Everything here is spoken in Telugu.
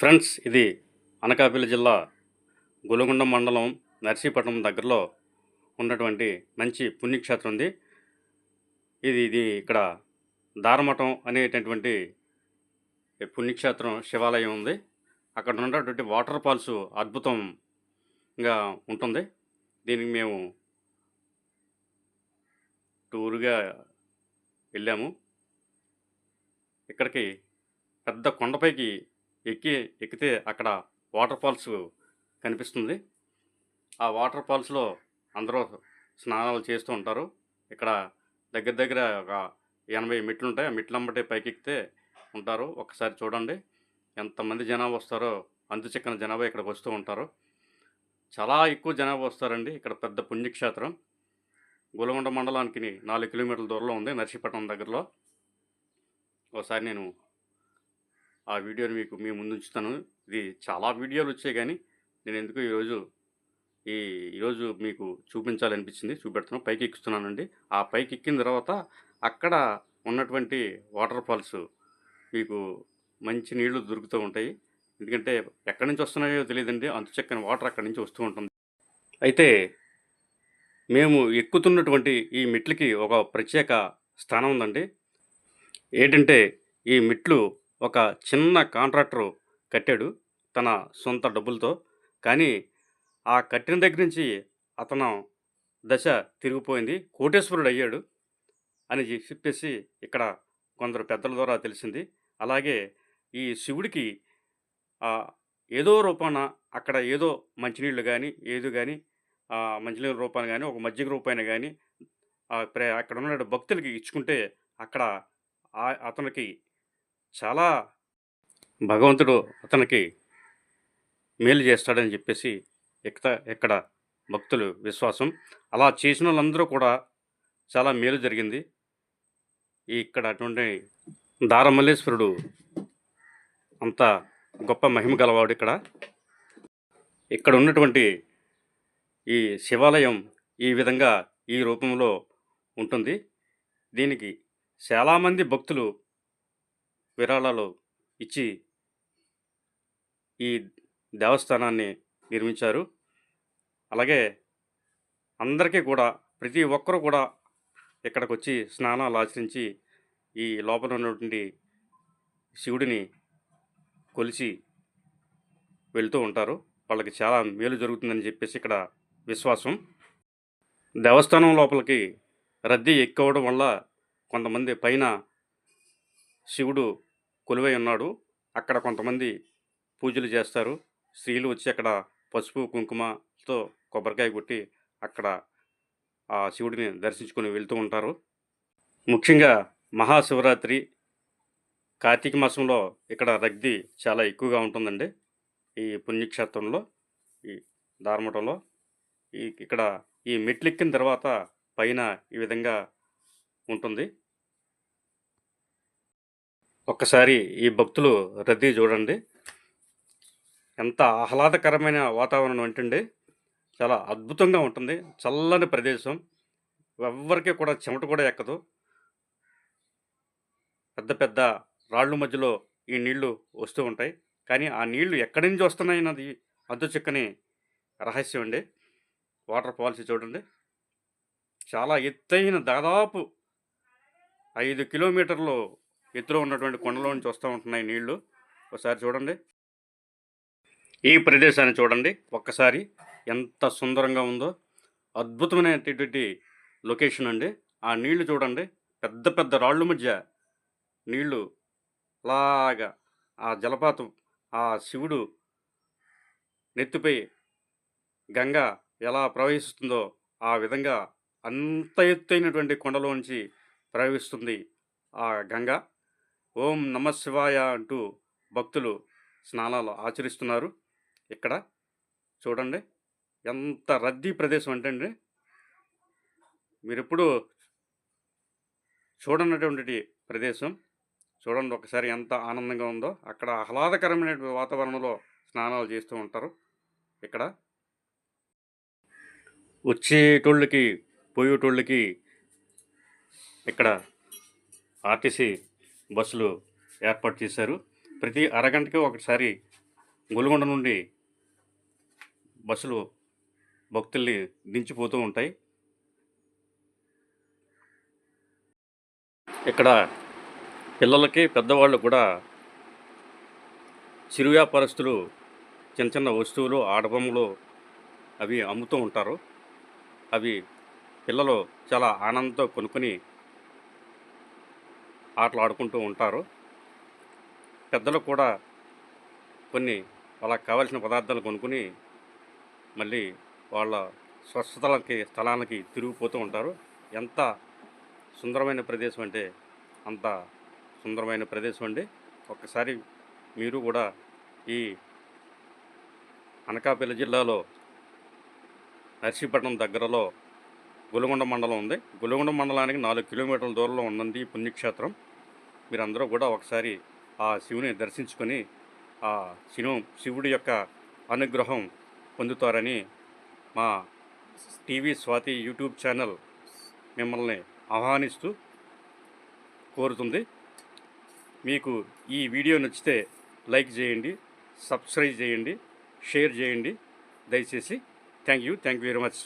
ఫ్రెండ్స్ ఇది అనకాపల్లి జిల్లా గులగుండం మండలం నర్సీపట్నం దగ్గరలో ఉన్నటువంటి మంచి పుణ్యక్షేత్రం ఉంది. ఇది ఇది ఇక్కడ దారమఠం అనేటటువంటి పుణ్యక్షేత్రం శివాలయం ఉంది. అక్కడ ఉన్నటువంటి వాటర్ ఫాల్స్ అద్భుతంగా ఉంటుంది. దీనికి మేము టూర్గా వెళ్ళాము. ఇక్కడికి పెద్ద కొండపైకి ఎక్కి ఎక్కితే అక్కడ వాటర్ ఫాల్స్ కనిపిస్తుంది. ఆ వాటర్ ఫాల్స్లో అందరూ స్నానాలు చేస్తూ ఉంటారు. ఇక్కడ దగ్గర దగ్గర ఒక ఎనభై మెట్లు ఉంటాయి. ఆ మెట్లు అమ్మటే పైకి ఎక్కితే ఉంటారు. ఒకసారి చూడండి. ఎంతమంది జనాభా వస్తారో అంతు చిక్కన జనాభా ఇక్కడికి వస్తూ ఉంటారు. చాలా ఎక్కువ జనాభా వస్తారండి. ఇక్కడ పెద్ద పుణ్యక్షేత్రం. గోలగొండ మండలానికి నాలుగు కిలోమీటర్ల దూరంలో ఉంది నర్సీపట్నం దగ్గరలో. ఒకసారి నేను ఆ వీడియోని మీకు మీ ముందు ఉంచుతాను ఇది చాలా వీడియోలు వచ్చాయి కానీ నేను ఎందుకు ఈరోజు ఈ ఈరోజు మీకు చూపించాలనిపించింది చూపెడుతున్నాను పైకి ఎక్కుతున్నానండి. ఆ పైకి ఎక్కిన తర్వాత అక్కడ ఉన్నటువంటి వాటర్ ఫాల్స్ మీకు మంచి నీళ్ళు దొరుకుతూ ఉంటాయి. ఎందుకంటే ఎక్కడి నుంచి వస్తున్నాయో తెలియదండి. అంతు చక్కని వాటర్ అక్కడి నుంచి వస్తూ ఉంటుంది. అయితే మేము ఎక్కుతున్నటువంటి ఈ మెట్లకి ఒక ప్రత్యేక స్థానం ఉందండి. ఏంటంటే ఈ మెట్లు ఒక చిన్న కాంట్రాక్టర్ కట్టాడు తన సొంత డబ్బులతో. కానీ ఆ కట్టిన దగ్గర నుంచి అతను దశ తిరిగిపోయింది. కోటేశ్వరుడు అయ్యాడు అని చెప్పేసి ఇక్కడ కొందరు పెద్దల ద్వారా తెలిసింది. అలాగే ఈ శివుడికి ఏదో రూపాన అక్కడ ఏదో మంచినీళ్ళు కానీ ఏదో కానీ మంచినీళ్ళ రూపాన కానీ ఒక మజ్జిగ రూపాయన కానీ అక్కడ ఉన్న భక్తులకి ఇచ్చుకుంటే అక్కడ ఆ- అతనికి చాలా భగవంతుడు అతనికి మేలు చేస్తాడని చెప్పేసి ఇక్కడ ఇక్కడ భక్తులు విశ్వాసం. అలా చేసిన వాళ్ళందరూ కూడా చాలా మేలు జరిగింది. ఇక్కడ అటువంటి దారమల్లేశ్వరుడు అంత గొప్ప మహిమ గలవాడు ఇక్కడ. ఇక్కడ ఉన్నటువంటి ఈ శివాలయం ఈ విధంగా ఈ రూపంలో ఉంటుంది. దీనికి చాలామంది భక్తులు విరాళాలు ఇచ్చి ఈ దేవస్థానాన్ని నిర్మించారు. అలాగే అందరికీ కూడా ప్రతి ఒక్కరూ కూడా ఇక్కడికి వచ్చి స్నానాలు ఆచరించి ఈ లోపల ఉన్నటువంటి శివుడిని కొలిచి వెళ్తూ ఉంటారు. వాళ్ళకి చాలా మేలు జరుగుతుందని చెప్పేసి ఇక్కడ విశ్వాసం. దేవస్థానం లోపలికి రద్దీ ఎక్కువడం వల్ల కొంతమంది పైన శివుడు కొలువై ఉన్నాడు. అక్కడ కొంతమంది పూజలు చేస్తారు. స్త్రీలు వచ్చి అక్కడ పసుపు కుంకుమతో కొబ్బరికాయ కొట్టి అక్కడ ఆ శివుడిని దర్శించుకొని వెళ్తూ ఉంటారు. ముఖ్యంగా మహాశివరాత్రి కార్తీక మాసంలో ఇక్కడ రద్దీ చాలా ఎక్కువగా ఉంటుందండి. ఈ పుణ్యక్షేత్రంలో ఈ దార్మటంలో ఈ ఇక్కడ ఈ మెట్లెక్కిన తర్వాత పైన ఈ విధంగా ఉంటుంది. ఒక్కసారి ఈ భక్తులు రద్దీ చూడండి. ఎంత ఆహ్లాదకరమైన వాతావరణం ఏంటండి చాలా అద్భుతంగా ఉంటుంది. చల్లని ప్రదేశం. ఎవ్వరికి కూడా చెమట కూడా ఎక్కదు. పెద్ద పెద్ద రాళ్ళు మధ్యలో ఈ నీళ్ళు వస్తూ ఉంటాయి. కానీ ఆ నీళ్ళు ఎక్కడి నుంచి వస్తున్నాయి అద్దు చిక్కని రహస్యం అండి. వాటర్ ఫాల్స్ చూడండి. చాలా ఎత్తైన దాదాపు ఐదు కిలోమీటర్లు ఎత్తులో ఉన్నటువంటి కొండలో నుంచి వస్తూ ఉంటున్నాయి నీళ్ళు. ఒకసారి చూడండి. ఈ ప్రదేశాన్ని చూడండి. ఒక్కసారి ఎంత సుందరంగా ఉందో. అద్భుతమైనటువంటి లొకేషన్ అండి. ఆ నీళ్ళు చూడండి. పెద్ద పెద్ద రాళ్ళు మధ్య నీళ్ళు అలాగా ఆ జలపాతం ఆ శివుడు నెత్తిపై గంగ ఎలా ప్రవహిస్తుందో ఆ విధంగా అంత ఎత్తైనటువంటి కొండలోంచి ప్రవహిస్తుంది ఆ గంగ. ఓం నమ శివాయ అంటూ భక్తులు స్నానాలు ఆచరిస్తున్నారు. ఇక్కడ చూడండి ఎంత రద్దీ ప్రదేశం అంటే అండి మీరు ఎప్పుడు చూడనటువంటి ప్రదేశం. చూడండి ఒకసారి ఎంత ఆనందంగా ఉందో. అక్కడ ఆహ్లాదకరమైన వాతావరణంలో స్నానాలు చేస్తూ ఉంటారు. ఇక్కడ వచ్చేటోళ్ళకి పోయేటోళ్ళకి ఇక్కడ ఆర్టీసీ బస్సులు ఏర్పాటు చేశారు. ప్రతి అరగంటకి ఒకసారి గొలుగొండ నుండి బస్సులు భక్తుల్ని దించిపోతూ ఉంటాయి. ఇక్కడ పిల్లలకి పెద్దవాళ్ళు కూడా చిరు వ్యాపారస్తులు చిన్న చిన్న వస్తువులు ఆడబొమ్మలు అవి అమ్ముతూ ఉంటారు. అవి పిల్లలు చాలా ఆనందంతో కొనుక్కొని ఆటలు ఆడుకుంటూ ఉంటారు. పెద్దలు కూడా కొన్ని వాళ్ళకి కావాల్సిన పదార్థాలు కొనుక్కుని మళ్ళీ వాళ్ళ స్వస్థలకి స్థలానికి తిరిగిపోతూ ఉంటారు. ఎంత సుందరమైన ప్రదేశం అంటే అంత సుందరమైన ప్రదేశం అండి. ఒక్కసారి మీరు కూడా ఈ అనకాపల్లి జిల్లాలో నర్సీపట్నం దగ్గరలో గులగొండ మండలం ఉంది. గులగొండ మండలానికి నాలుగు కిలోమీటర్ల దూరంలో ఉన్నది ఈ పుణ్యక్షేత్రం. మీరందరూ కూడా ఒకసారి ఆ శివుని దర్శించుకొని ఆ శివు శివుడి యొక్క అనుగ్రహం పొందుతారని మా టీవీ స్వాతి యూట్యూబ్ ఛానల్ మిమ్మల్ని ఆహ్వానిస్తూ కోరుతుంది. మీకు ఈ వీడియో నచ్చితే లైక్ చేయండి సబ్స్క్రైబ్ చేయండి షేర్ చేయండి. దయచేసి thank you thank you very much.